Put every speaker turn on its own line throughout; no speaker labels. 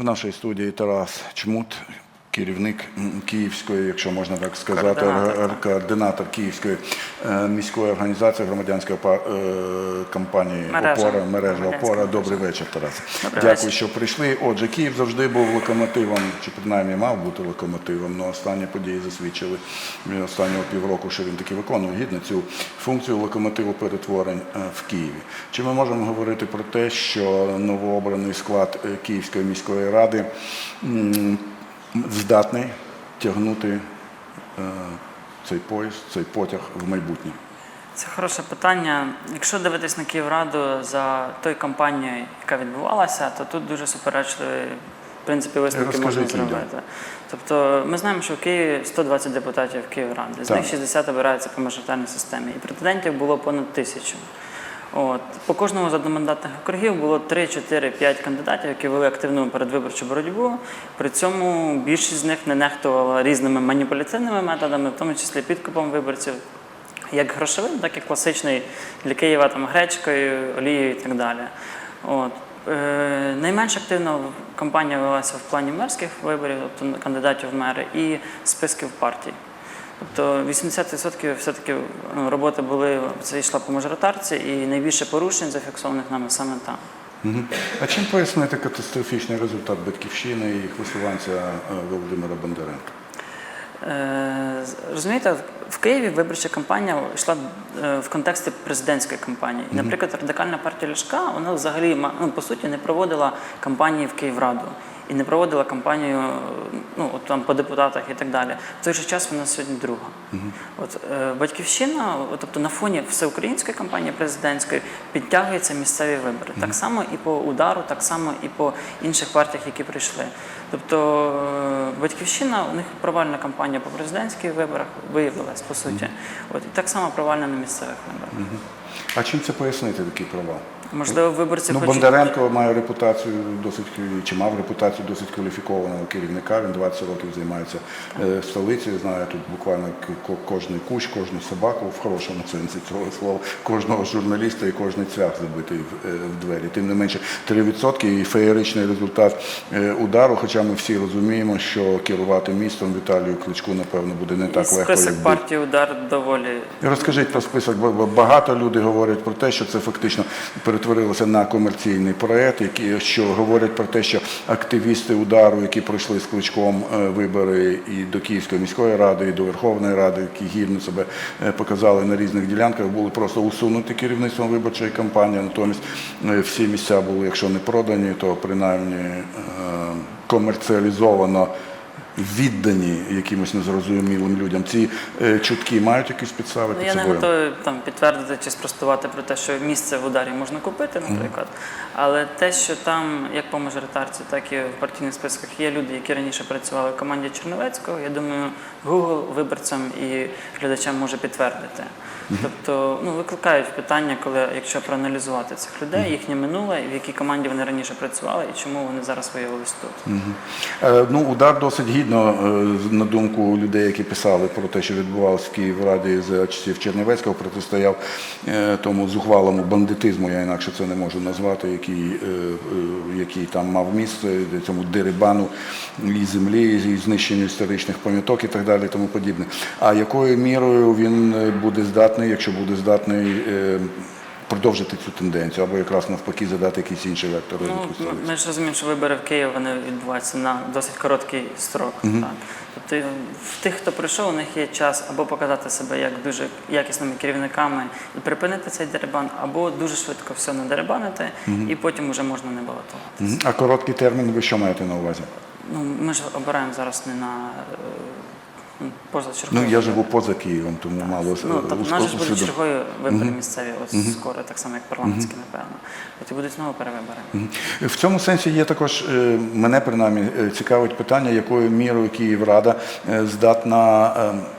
В нашій студії Тарас Чмут, керівник Київської, якщо можна так сказати,
Координатор,
ор- ор- координатор Київської е, міської організації громадянської е, компанії
Мережа.
Опора, мережа Опора. Добрий вечір, Тарас.
Добрий
Дякую,
вечір.
що прийшли. Отже, Київ завжди був локомотивом, чи принаймні мав бути локомотивом. але останні події засвідчили останнього півроку, що він таки виконує гідно цю функцію локомотиву перетворень е, в Києві. Чи ми можемо говорити про те, що новообраний склад Київської міської ради здатний тягнути е, цей поїзд, цей потяг в майбутнє?
Це хороше питання. Якщо дивитись на Київраду за той кампанією, яка відбувалася, то тут дуже суперечливі в принципі висновки можна зробити. Тобто ми знаємо, що в Києві 120 депутатів Київради, з
Так.
них 60 обираються по мажоритарній системі. І претендентів було понад тисячу. От. По кожному з одномандатних округів було 3, 4, 5 кандидатів, які вели активну передвиборчу боротьбу. При цьому більшість з них не нехтувала різними маніпуляційними методами, в тому числі підкупом виборців, як грошовим, так і класичний для Києва там гречкою, олією і так далі. От. Е, найменш активно кампанія велася в плані мерських виборів, тобто кандидатів в мери, і списків партій. Тобто 80% все-таки ну, роботи були, це йшла по мажоритарці, і найбільше порушень зафіксованих нами саме там.
А чим пояснити катастрофічний результат батьківщини і висуванця е, Володимира Бондаренка?
Е, Розумієте, в Києві виборча кампанія йшла е, в контексті президентської кампанії. Наприклад, радикальна партія Ляшка вона взагалі ну, по суті не проводила кампанії в Київраду і не проводила кампанію ну, от, там, по депутатах і так далі. В той же час вона сьогодні друга. От, е, батьківщина, от, тобто на фоні всеукраїнської кампанії президентської підтягуються місцеві вибори. Так само і по удару, так само і по інших партіях, які прийшли. Тобто е, батьківщина, у них провальна кампанія по президентських виборах виявилась по суті. От і так само провальна на місцевих виборах.
А чим це пояснити такий провал?
Можливо, виборці
Ну,
хочуть
Бондаренко має репутацію досить чи мав репутацію досить кваліфікованого керівника. Він 20 років займається е, столицею. Знає тут буквально кожний кущ, кожну собаку в хорошому сенсі цього слова, кожного журналіста і кожний цвях забитий в, е, в двері. Тим не менше 3% і феєричний результат е, удару. Хоча ми всі розуміємо, що керувати містом Віталію Кличку напевно буде не
і
так легко,
список
як
партії удар доволі
Розкажіть про список, бо багато людей говорять про те, що це фактично перетворилося на комерційний проект, які що говорять про те, що активісти удару, які пройшли з кличком е, вибори і до Київської міської ради, і до Верховної Ради, які гідно себе е, показали на різних ділянках, були просто усунуті керівництвом виборчої кампанії. Натомість е, всі місця були, якщо не продані, то принаймні комерціалізовано віддані якимось незрозумілим людям. Ці е, чутки мають якісь підстави
Ну,
під
я не
собою?
там підтвердити чи спростувати про те, що місце в ударі можна купити, наприклад. Але те, що там, як по мажоритарці, так і в партійних списках є люди, які раніше працювали в команді Черновецького, я думаю, Google виборцям і глядачам може підтвердити. Тобто, ну викликають питання, коли якщо проаналізувати цих людей, їхнє минуле, в якій команді вони раніше працювали, і чому вони зараз виявились тут.
Е, Ну, удар досить гідно, е, з- на думку людей, які писали про те, що відбувалося в Київраді за часів Чернівецького, протистояв е, тому зухвалому бандитизму, я інакше це не можу назвати, який, е, е, який там мав місце, цьому дерибану і землі, і знищенню історичних пам'яток і так далі, тому подібне. А якою мірою він е, буде здатний, якщо буде здатний е, продовжити цю тенденцію, або якраз навпаки задати якийсь інший вектор
Ну,
розвитку
ми-
столиці?
ми ж розуміємо, що вибори в Києві вони відбуваються на досить короткий строк. Так. Тобто в тих, хто прийшов, у них є час або показати себе як дуже якісними керівниками і припинити цей дерибан, або дуже швидко все надерибанити, і потім вже можна не балотуватися.
Мгм. А короткий термін ви що маєте на увазі?
Ну, ми ж обираємо зараз не на ну, позачергові.
Ну я живу поза Києвом, тому мало
Ну, тобто, у нас ж будуть чергові вибори місцеві, ось скоро, так само як парламентські, напевно. От і будуть знову перевибори.
В цьому сенсі є також е, мене принаймні е, цікавить питання, якою мірою Київрада е, здатна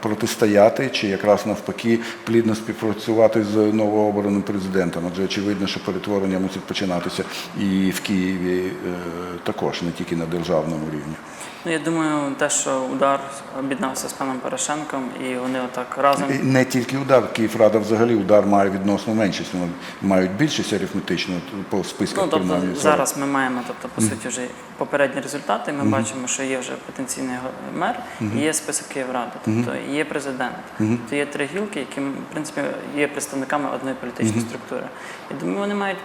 протистояти чи якраз навпаки плідно співпрацювати з новообраним президентом. Адже очевидно, що перетворення мусить починатися і в Києві також, не тільки на державному рівні.
Ну, я думаю, те, що удар об'єднався з паном Порошенком, і вони отак разом.
І не тільки удар, Київрада взагалі удар має відносно меншість. Вони мають більшість арифметично по списках
Ну, тобто
принаймні,
зараз ми маємо, тобто, по суті, вже попередні результати. Ми бачимо, що є вже потенційний го- мер, і є список Київради, тобто є президент. Тобто є три гілки, які в принципі є представниками одної політичної структури. І думаю, вони мають.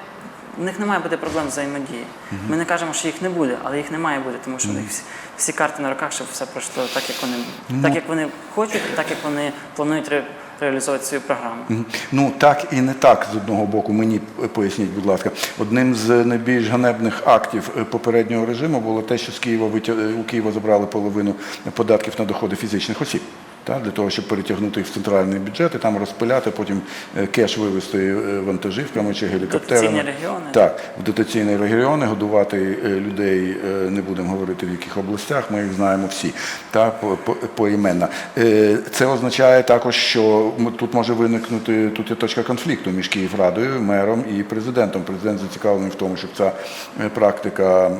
У них не має бути проблем взаємодії. Ми не кажемо, що їх не буде, але їх не має бути, тому що них всі, всі карти на руках, щоб все пройшло так, як вони так, як вони хочуть, так як вони планують ре- реалізовувати свою програму.
Ну так і не так з одного боку. Мені поясніть, будь ласка, одним з найбільш ганебних актів е, попереднього режиму було те, що з Києва витя... е, у Києва забрали половину податків на доходи фізичних осіб. Так, для того, щоб перетягнути їх в центральний бюджет і там розпиляти, потім е, кеш вивезти е, вантажівками чи гелікоптерами.
Дотаційні регіони.
Так, в дотаційні регіони годувати е, людей не будемо говорити в яких областях, ми їх знаємо всі та по, по, поіменно. Це означає також, що тут може виникнути тут є точка конфлікту між Київрадою, мером і президентом. Президент зацікавлений в тому, щоб ця практика.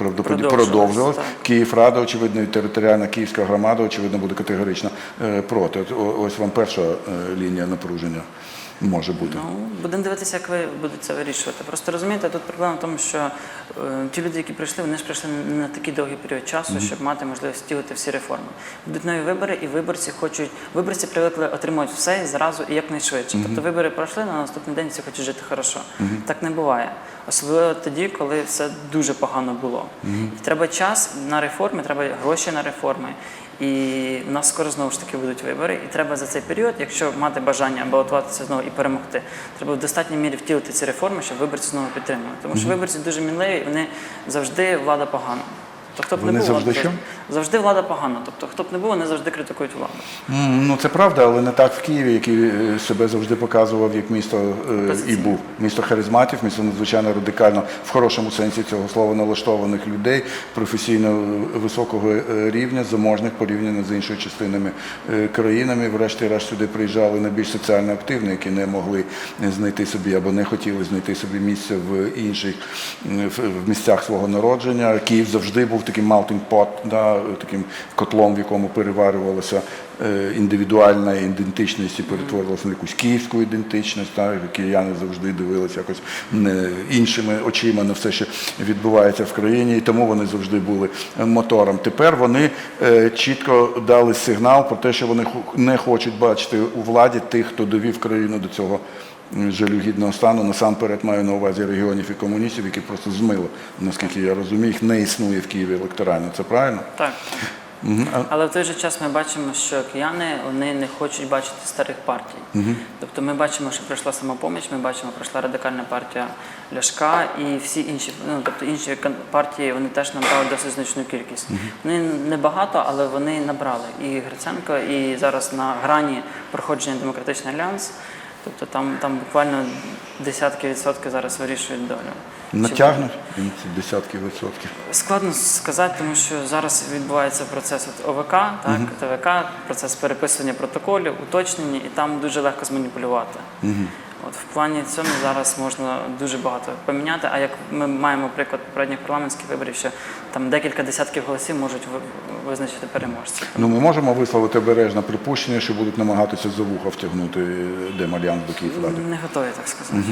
Правдоподібно
Продовжилась.
Київрада, очевидно, і територіальна київська громада, очевидно, буде категорично е, проти. Ось вам перша е, лінія напруження може бути.
Ну, будемо дивитися, як ви будете це вирішувати. Просто розумієте, тут проблема в тому, що е, ті люди, які прийшли, вони ж прийшли на такий довгий період часу, щоб мати можливість втілити всі реформи. Будуть нові вибори, і виборці хочуть, виборці привикли отримувати все і зразу і якнайшвидше. Тобто вибори пройшли, на наступний день всі хочуть жити хорошо. Так не буває. Особливо тоді, коли все дуже погано було. І треба час на реформи, треба гроші на реформи. І в нас скоро знову ж таки будуть вибори, і треба за цей період, якщо мати бажання балотуватися знову і перемогти, треба в достатній мірі втілити ці реформи, щоб виборці знову підтримали. Тому що виборці дуже мінливі, і вони завжди влада погана. Тобто, хто б
Вони
не був,
завжди
влада-
що?
завжди влада погана. Тобто, хто б не був, вони завжди критикують владу.
М, Ну це правда, але не так в Києві, який е, себе завжди показував як місто е, і був місто харизматів, місто надзвичайно радикально в хорошому сенсі цього слова налаштованих людей, професійно е, високого е, рівня, заможних порівняно з іншими частинами країнами. Врешті-решт сюди приїжджали найбільш соціально активні, які не могли знайти собі або не хотіли знайти собі місце в інших в місцях свого народження. Київ завжди був таким melting pot, да, таким котлом, в якому переварювалося е, індивідуальна ідентичність і перетворилася на якусь київську ідентичність. Так, кияни завжди дивилися якось не іншими очима на все, що відбувається в країні, і тому вони завжди були е, мотором. Тепер вони е, чітко дали сигнал про те, що вони не хочуть бачити у владі тих, хто довів країну до цього. Жалюгідного стану насамперед маю на увазі регіонів і комуністів, які просто змило, наскільки я розумію, їх не існує в Києві електорально. Це правильно?
Так.
А-
Але в той же час ми бачимо, що кияни вони не хочуть бачити старих партій. Тобто ми бачимо, що прийшла самопоміч, ми бачимо, прийшла радикальна партія Ляшка і всі інші, ну тобто інші партії вони теж набрали досить значну кількість. Вони небагато, але вони набрали. І Гриценко, і зараз на грані проходження демократичний альянс. Тобто там, там буквально десятки відсотків зараз вирішують долю.
Натягнуть десятки відсотків.
Складно сказати, тому що зараз відбувається процес от ОВК, так, ТВК, процес переписування протоколів, уточнення, і там дуже легко зманіпулювати. От в плані цьому зараз можна дуже багато поміняти. А як ми маємо приклад попередніх парламентських виборів, що там декілька десятків голосів можуть ви- визначити переможців.
Ну, ми можемо висловити обережне припущення, що будуть намагатися за вуха втягнути Демальянс до Київради.
Не готові так сказати.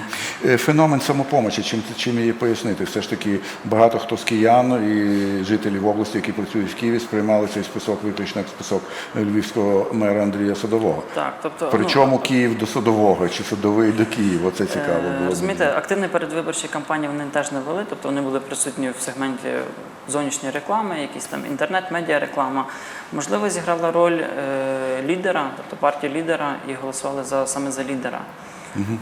Е, Феномен самопомочі, чим, чим її пояснити? Все ж таки багато хто з киян і жителів області, які працюють в Києві, сприймали цей список виключно як список львівського мера Андрія Садового.
Так, тобто ну,
Причому Київ до Садового чи Садовий до Києва? Це цікаво
Е,
було.
Розумієте, активні передвиборчі кампанії вони теж не вели, тобто вони були присутні в сегменті зовнішньої реклами, якісь там інтернет-медіа реклама. Можливо, зіграла роль е, лідера, тобто партії лідера, і голосували за саме за лідера.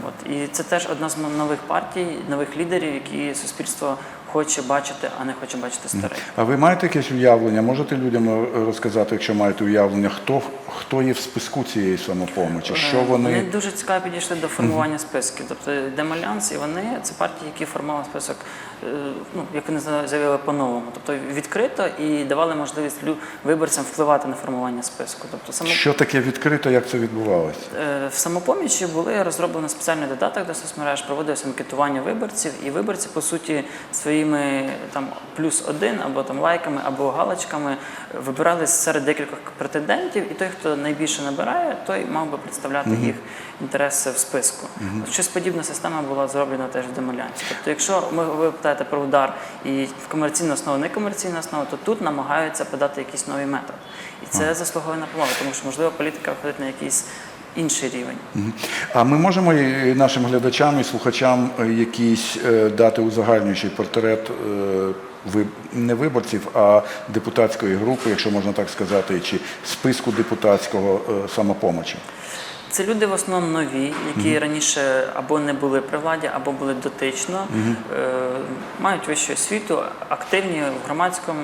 От і це теж одна з нових партій, нових лідерів, які суспільство хоче бачити, а не хоче бачити старих.
А ви маєте якесь уявлення? Можете людям е, розказати, якщо маєте уявлення, хто, хто є в списку цієї самопомочі? Що
Е,
вони.
Вони дуже цікаво підійшли до формування списків. Тобто Демальянс і вони це партії, які формували список, е, ну як вони заявили по-новому. Тобто відкрито і давали можливість виборцям впливати на формування списку. Тобто само
Що таке відкрито, як це відбувалося?
в самопомічі були розроблені спеціальний додаток до соцмереж, проводилося анкетування виборців, і виборці, по суті, своїм своїми там плюс один або там лайками, або галочками вибирали серед декількох претендентів, і той, хто найбільше набирає, той мав би представляти їх інтереси в списку. Щось подібна система була зроблена теж в Демолянці. Тобто, якщо ми ви питаєте про удар і в комерційну основу, не комерційну основу, то тут намагаються подати якийсь новий метод. І це заслуговує на повагу, тому що можливо політика виходить на якийсь інший рівень.
А ми можемо і нашим глядачам і слухачам е, якийсь е, дати узагальнюючий портрет е, не виборців, а депутатської групи, якщо можна так сказати, чи списку депутатського самопомочі.
Це люди в основному нові, які раніше або не були при владі, або були дотично, е, мають вищу освіту, активні в громадському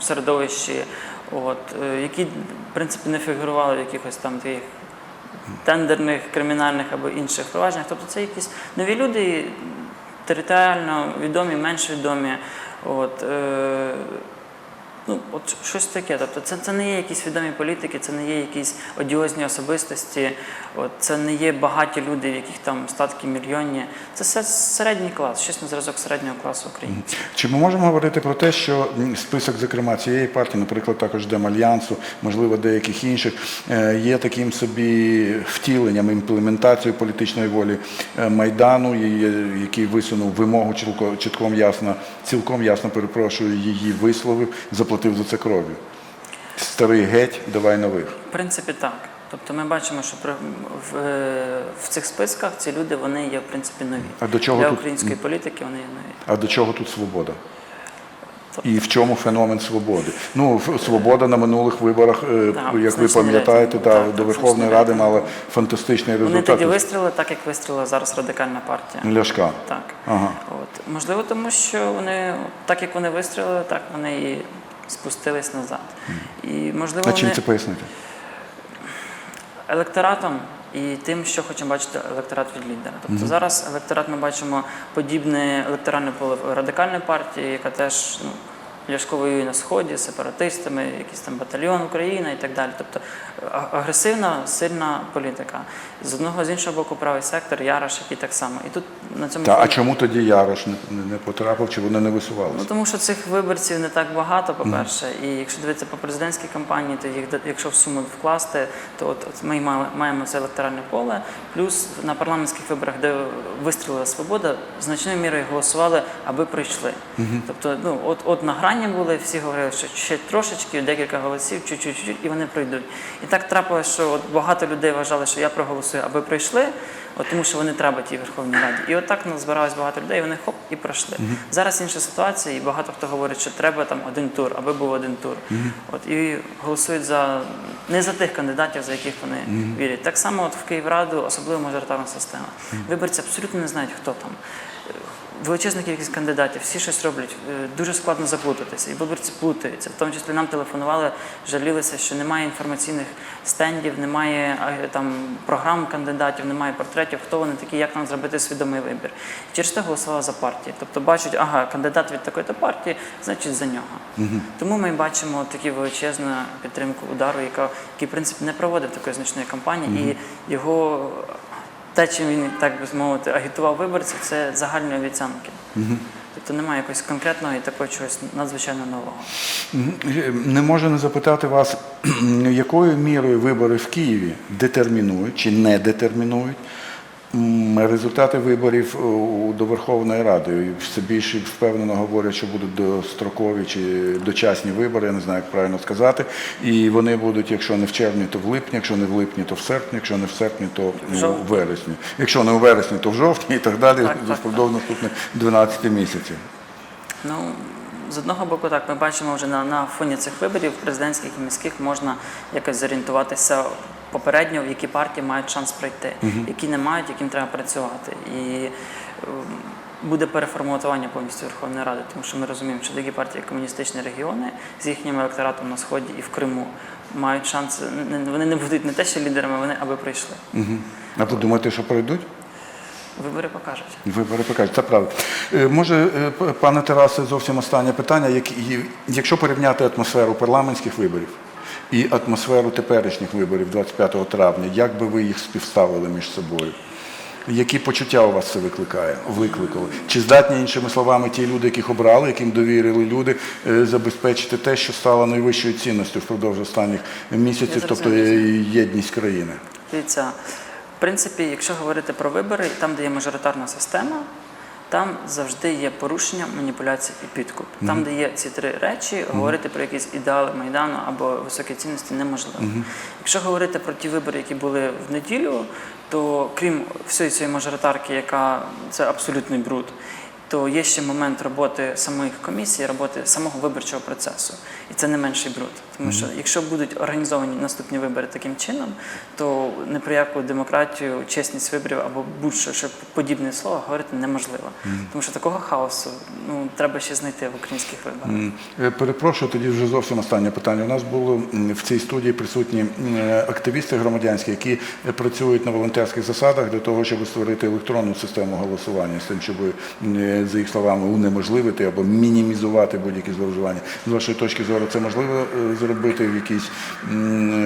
середовищі, от, е, які, в принципі, не фігурували в якихось там таких тендерних, кримінальних або інших провадженнях. Тобто це якісь нові люди, територіально відомі, менш відомі. От, е, Ну, от щось таке. Тобто це, це не є якісь відомі політики, це не є якісь одіозні особистості, от, це не є багаті люди, в яких там статки мільйонні. Це все середній клас, щось на зразок середнього класу українців.
Чи ми можемо говорити про те, що список, зокрема, цієї партії, наприклад, також Демальянсу, можливо, деяких інших, е, є таким собі втіленням, імплементацією політичної волі е, Майдану, який висунув вимогу чітко, чітком ясно, цілком ясно перепрошую, її висловив, заплатив за це кров'ю. Старий геть, давай нових.
В принципі, так. Тобто ми бачимо, що при- в, е, в цих списках ці люди вони є в принципі нові.
А до чого
Для
тут-
української політики вони є нові.
А до чого тут свобода? І в чому феномен свободи? Ну, ф- свобода на минулих виборах, е,
Так,
як ви
значний
пам'ятаєте,
рейтинг.
та,
Так,
до
так,
Верховної
значний
Ради
рейтинг.
мала фантастичний
Вони
результат.
тоді вистрілили так, як вистрілила зараз радикальна партія.
Ляшка.
Так.
Ага.
От. Можливо, тому що вони, так як вони вистрілили, так вони і спустились назад. І можливо,
А чим
вони
це пояснити?
електоратом і тим, що хочемо бачити електорат від лідера. Тобто зараз електорат ми бачимо подібне електоральне поле радикальної партії, яка теж ну, Ляшко воює на сході з сепаратистами, якийсь там батальйон Україна і так далі. Тобто агресивна, сильна політика. З одного з іншого боку, правий сектор, Ярош, який так само. І тут на цьому
Та, а чому тоді Ярош не, не потрапив, чи вони не
Ну тому що цих виборців не так багато, по-перше. І якщо дивитися по президентській кампанії, то їх якщо в суму вкласти, то от, от ми мали- маємо це електоральне поле. Плюс на парламентських виборах, де вистрілила свобода, значною мірою голосували, аби прийшли. Тобто, ну от, от на грані були, всі говорили, що ще трошечки, декілька голосів, чуть-чуть, і вони пройдуть. І так трапилося, що от багато людей вважали, що я проголосую, аби прийшли. От тому що вони треба тій Верховній Раді. І отак назбиралось багато людей, і вони хоп і пройшли. Зараз інша ситуація, і багато хто говорить, що треба там один тур, аби був один тур. От і голосують за не за тих кандидатів, за яких вони вірять. Так само от в Київраду, особливо мажоритарна система. Виборці абсолютно не знають, хто там. Величезна кількість кандидатів, всі щось роблять, е, дуже складно заплутатися. І виборці плутаються. В тому числі нам телефонували, жалілися, що немає інформаційних стендів, немає там програм кандидатів, немає портретів, хто вони такі, як нам зробити свідомий вибір. Через те голосували за партії. Тобто бачать, ага, кандидат від такої-то партії, значить за нього. Тому ми бачимо таку величезну підтримку удару, яка, який в принципі не проводив такої значної кампанії, і його те, чим він, так би мовити, агітував виборців, це загальні обіцянки. Тобто немає якогось конкретного і такого чогось надзвичайно нового.
Не можу не запитати вас, якою мірою вибори в Києві детермінують чи не детермінують результати виборів до Верховної Ради. Все більше впевнено говорять, що будуть дострокові чи дочасні вибори, я не знаю, як правильно сказати. І вони будуть, якщо не в червні, то в липні, якщо не в липні, то в серпні, якщо не в серпні, то
жовтні.
вересні. Якщо не у вересні, то в жовтні і так далі, впродовж наступних 12 місяців.
Ну, з одного боку, так, ми бачимо вже на, на фоні цих виборів президентських і міських можна якось зорієнтуватися попередньо, в які партії мають шанс пройти, які не мають, яким треба працювати. І ем, буде переформатування повністю Верховної Ради, тому що ми розуміємо, що такі партії, комуністичні регіони з їхнім електоратом на Сході і в Криму мають шанс, вони не будуть не те, що лідерами, вони аби прийшли.
Мгм. А ви думаєте, що пройдуть?
Вибори покажуть.
Вибори покажуть, це правда. Е, Може, е, пане Тарасе, зовсім останнє питання. Як- Якщо порівняти атмосферу парламентських виборів і атмосферу теперішніх виборів 25 травня, як би ви їх співставили між собою? Які почуття у вас це викликає? Викликало? Чи здатні іншими словами ті люди, яких обрали, яким довірили люди, е, забезпечити те, що стало найвищою цінністю впродовж останніх місяців, тобто е, єдність країни?
Дивіться, в принципі, якщо говорити про вибори, там, де є мажоритарна система, там завжди є порушення, маніпуляції і підкуп. Там, де є ці три речі, говорити про якісь ідеали Майдану або високі цінності неможливо. Якщо говорити про ті вибори, які були в неділю, то крім всієї цієї мажоритарки, яка це абсолютний бруд, то є ще момент роботи самих комісій, роботи самого виборчого процесу. І це не менший бруд. Тому що якщо будуть організовані наступні вибори таким чином, то не про яку демократію, чесність виборів або будь-що що подібне слово говорити неможливо. Тому що такого хаосу ну, треба ще знайти в українських виборах.
Е, Перепрошую, тоді вже зовсім останнє питання. У нас було в цій студії присутні е, активісти громадянські, які е, працюють на волонтерських засадах для того, щоб створити електронну систему голосування з тим, щоб за їх словами унеможливити або мінімізувати будь-які зловживання. З вашої точки зору, це можливо е, зробити в якийсь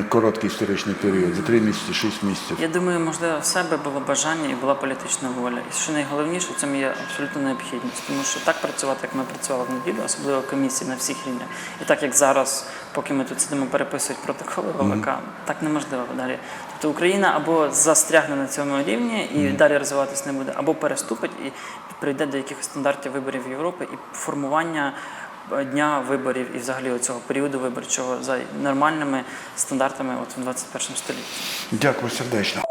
короткий історичний період за три місяці, шість місяців.
Я думаю, можливо, в себе було бажання і була політична воля. І що найголовніше, в цьому є абсолютно необхідність. Тому що так працювати, як ми працювали в неділю, особливо комісії на всіх рівнях. І так як зараз, поки ми тут сидимо, переписують протоколи ВВК, так неможливо далі. Тобто Україна або застрягне на цьому рівні і далі розвиватись не буде, або переступить і прийде до якихось стандартів виборів Європи і формування. е, Дня виборів і взагалі цього періоду виборчого за нормальними стандартами от в 21 столітті.
Дякую сердечно.